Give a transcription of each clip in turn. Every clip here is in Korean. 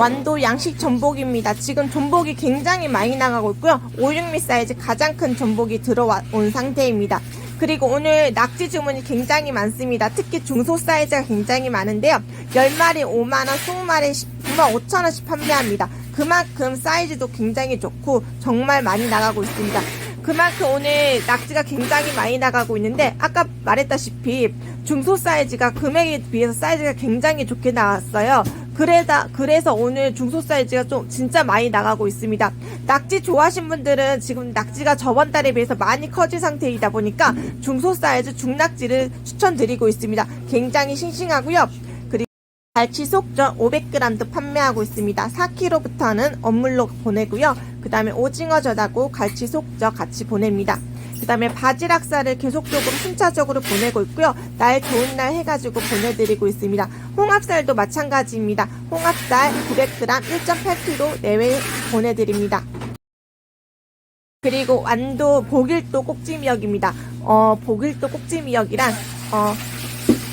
완도 양식 전복입니다. 지금 전복이 굉장히 많이 나가고 있고요. 5, 6미 사이즈 가장 큰 전복이 들어온 상태입니다. 그리고 오늘 낙지 주문이 굉장히 많습니다. 특히 중소 사이즈가 굉장히 많은데요. 10마리 5만원, 20마리 9만 5천원씩 판매합니다. 그만큼 사이즈도 굉장히 좋고 정말 많이 나가고 있습니다. 그만큼 오늘 낙지가 굉장히 많이 나가고 있는데 아까 말했다시피 중소 사이즈가 금액에 비해서 사이즈가 굉장히 좋게 나왔어요. 그래다 그래서 오늘 중소 사이즈가 좀 진짜 많이 나가고 있습니다. 낙지 좋아하신 분들은 지금 낙지가 저번 달에 비해서 많이 커진 상태이다 보니까 중소 사이즈 중낙지를 추천드리고 있습니다. 굉장히 싱싱하고요. 그리고 갈치 속젓 500g도 판매하고 있습니다. 4kg부터는 업물로 보내고요. 그 다음에 오징어 젓하고 갈치 속젓 같이 보냅니다. 그 다음에 바지락살을 계속 적으로 순차적으로 보내고 있고요. 날 좋은 날 해가지고 보내드리고 있습니다. 홍합살도 마찬가지입니다. 홍합살 900g 1.8kg 내외 보내드립니다. 그리고 완도 복일도 꼭지미역입니다. 어, 복일도 꼭지미역이란 어,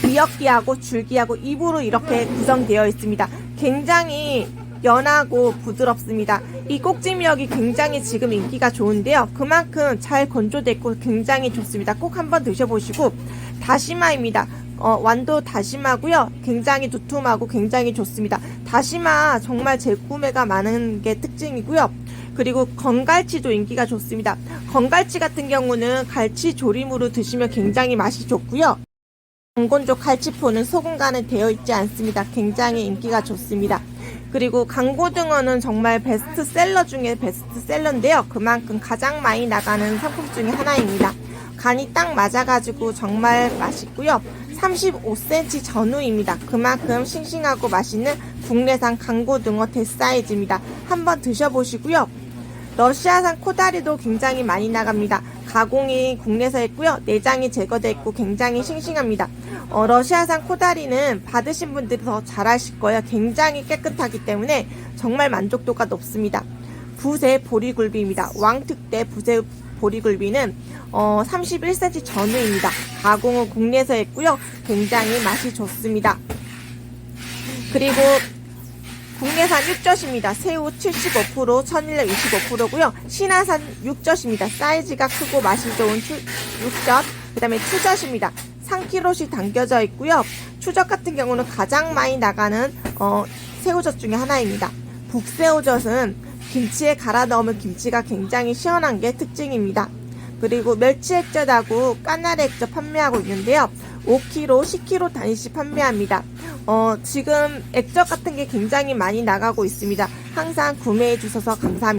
미역기하고 줄기하고 입으로 이렇게 구성되어 있습니다. 굉장히 연하고 부드럽습니다. 이 꼭지미역이 굉장히 지금 인기가 좋은데요. 그만큼 잘 건조됐고 굉장히 좋습니다. 꼭 한번 드셔보시고 다시마입니다. 어, 완도 다시마고요. 굉장히 두툼하고 굉장히 좋습니다. 다시마 정말 재구매가 많은 게 특징이고요. 그리고 건갈치도 인기가 좋습니다. 건갈치 같은 경우는 갈치 조림으로 드시면 굉장히 맛이 좋고요. 강곤조 갈치포는 소금간에 되어 있지 않습니다. 굉장히 인기가 좋습니다. 그리고 강고등어는 정말 베스트셀러 중에 베스트셀러인데요. 그만큼 가장 많이 나가는 상품 중에 하나입니다. 간이 딱 맞아가지고 정말 맛있고요. 35cm 전후입니다. 그만큼 싱싱하고 맛있는 국내산 강고등어 대사이즈입니다. 한번 드셔보시고요. 러시아산 코다리도 굉장히 많이 나갑니다. 가공이 국내서 했고요. 내장이 제거돼 있고 굉장히 싱싱합니다. 어, 러시아산 코다리는 받으신 분들이 더 잘하실 거예요. 굉장히 깨끗하기 때문에 정말 만족도가 높습니다. 부세 보리굴비입니다. 왕특대 부세 보리굴비는 어, 31cm 전후입니다. 가공은 국내에서 했고요. 굉장히 맛이 좋습니다. 그리고 국내산 육젓입니다. 새우 75%, 천일염 25%고요. 신화산 육젓입니다. 사이즈가 크고 맛이 좋은 추, 육젓. 그 다음에 추젓입니다. 3kg씩 담겨져 있고요. 추젓 같은 경우는 가장 많이 나가는 어, 새우젓 중에 하나입니다. 북새우젓은 김치에 갈아 넣으면 김치가 굉장히 시원한 게 특징입니다. 그리고 멸치 액젓하고 까나리 액젓 판매하고 있는데요. 5kg, 10kg 단위씩 판매합니다. 어, 지금 액젓 같은 게 굉장히 많이 나가고 있습니다. 항상 구매해 주셔서 감사합니다.